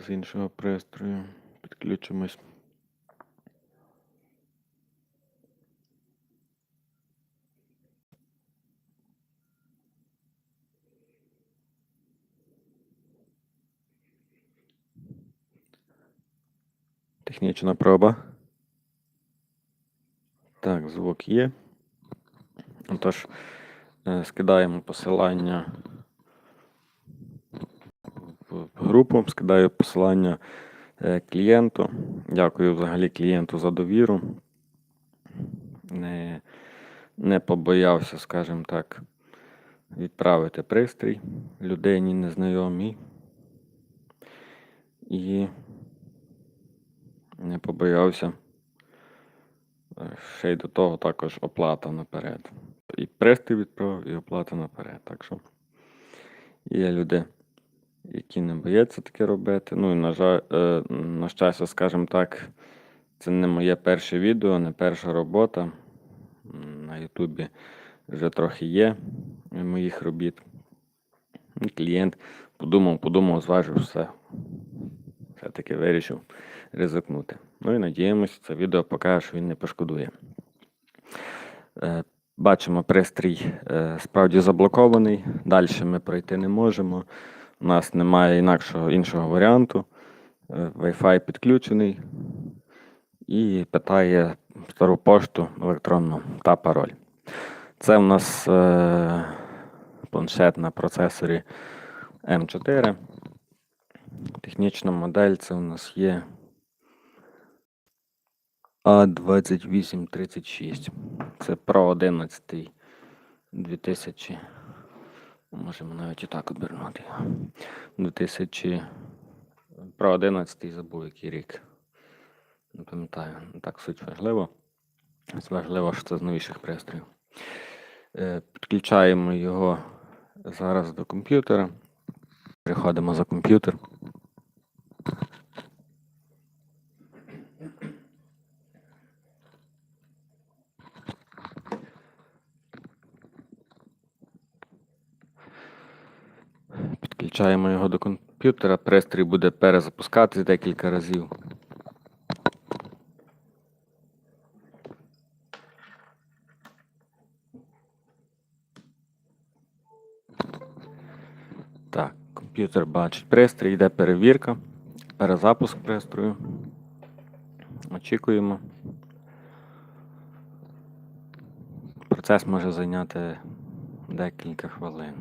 з іншого пристрою. Підключимось. Технічна проба. Так, звук є. Отож, е, скидаємо посилання в групу, скидаю посилання е, клієнту. Дякую взагалі клієнту за довіру. Не, не побоявся, скажімо так, відправити пристрій людині незнайомій. І не побоявся. е, Ще й до того також оплата наперед. І пристрій відправив, і оплата наперед. Так що є люди, які не бояться таке робити. Ну і на жаль, е, на щастя, скажімо так, це не моє перше відео, не перша робота. На Ютубі вже трохи є моїх робіт. Клієнт подумав, подумав, зважив все. Все-таки вирішив ризикнути. Ну і надіємося, це відео покаже, що він не пошкодує. Е, Бачимо, пристрій е, справді заблокований. Далі ми пройти не можемо. У нас немає інакшого іншого варіанту. Е, Wi-Fi підключений і питає стару пошту електронну та пароль. Це у нас е, планшет на процесорі М4. Технічна модель це у нас є А2836. Це Pro 11 2000. Можемо навіть і так обернути. 2000. Про 11 забув який рік. Не пам'ятаю. Так суть важливо. Важливо, що це з новіших пристроїв. Е, Підключаємо його зараз до комп'ютера. Переходимо за комп'ютер. Підключаємо його до комп'ютера. Пристрій буде перезапускатись декілька разів. Так, комп'ютер бачить пристрій, йде перевірка, перезапуск пристрою. Очікуємо. Процес може зайняти декілька хвилин.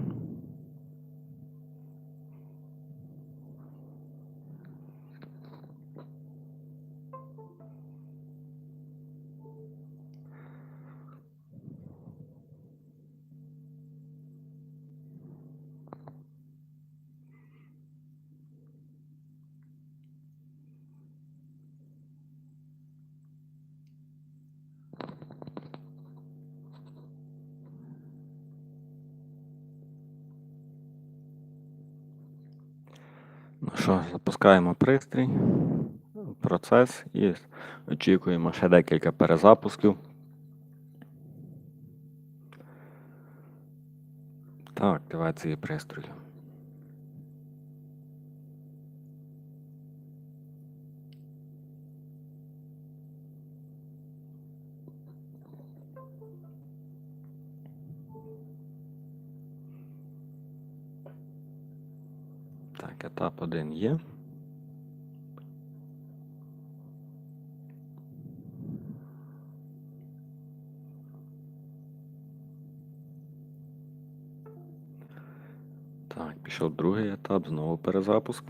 Ну що, запускаємо пристрій, процес і очікуємо ще декілька перезапусків. Так, активації пристрою. Так, етап 1 є. Так, пішов другий етап, знову перезапуск.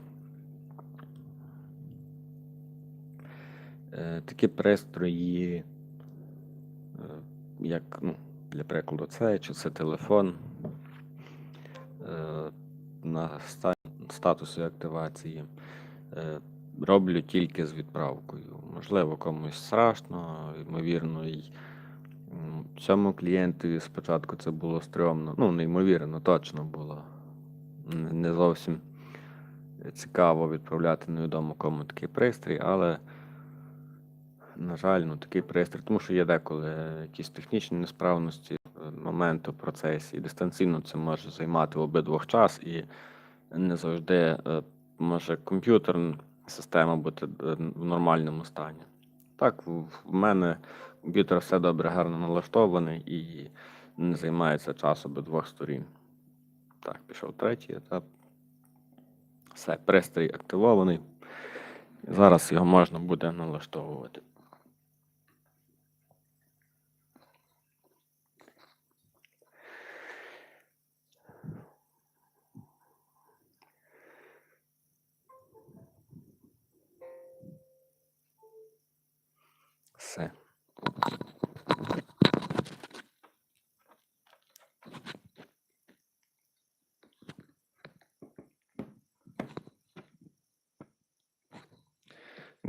Е, такі пристрої, е, як, ну, для прикладу, це чи це телефон. Е, на статусі активації. Е, Роблю тільки з відправкою. Можливо, комусь страшно, ймовірно, і цьому клієнтові спочатку це було стрьомно. Ну, неймовірно, точно було. Не зовсім цікаво відправляти невідомо кому такий пристрій, але, на жаль, ну, такий пристрій, тому що є деколи якісь технічні несправності, е, моменти в процесі. І дистанційно це може займати в обидвох час, і не завжди е, може комп'ютерна система бути е, в нормальному стані. Так, в мене комп'ютер все добре, гарно налаштований і не займається часу до двох сторін. Так, пішов третій етап. Все, пристрій активований. Зараз його можна буде налаштовувати. Все.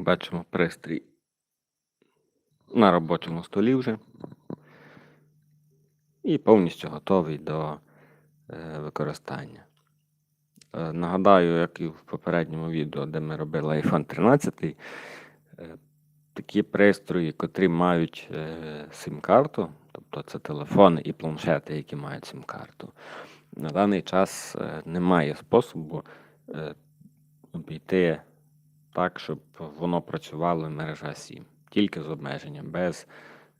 Бачимо пристрій на робочому столі вже. І повністю готовий до е, використання. Е, Нагадаю, як і в попередньому відео, де ми робили iPhone 13, е, такі пристрої, котрі мають сим-карту, тобто це телефони і планшети, які мають сим-карту, на даний час немає способу обійти так, щоб воно працювало мережа 7, тільки з обмеженням, без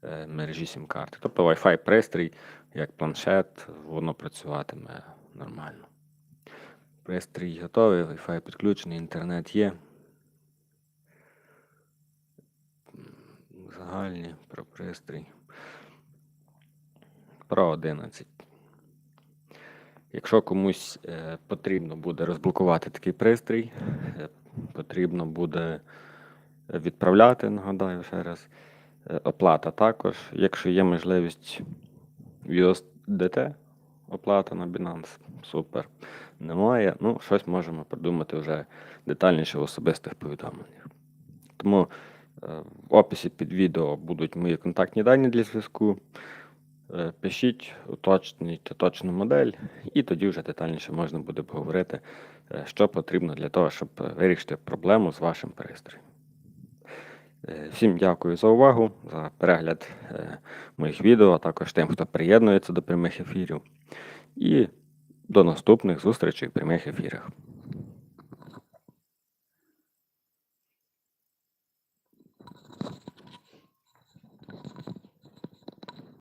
е, мережі сім-карти. Тобто Wi-Fi пристрій, як планшет, воно працюватиме нормально. Пристрій готовий, Wi-Fi підключений, інтернет є. Загальні про пристрій. Про 11. Якщо комусь е, потрібно буде розблокувати такий пристрій, е, потрібно буде відправляти, нагадаю ще раз. Е, Оплата також. Якщо є можливість USDT, оплата на Binance, супер. Немає, ну, щось можемо придумати вже детальніше в особистих повідомленнях. Тому е, в описі під відео будуть мої контактні дані для зв'язку. Е, Пишіть, уточнюйте точну модель, і тоді вже детальніше можна буде поговорити, е, що потрібно для того, щоб е, вирішити проблему з вашим пристроєм. Всім дякую за увагу, за перегляд моїх відео, а також тим, хто приєднується до прямих ефірів. І до наступних зустрічей в прямих ефірах.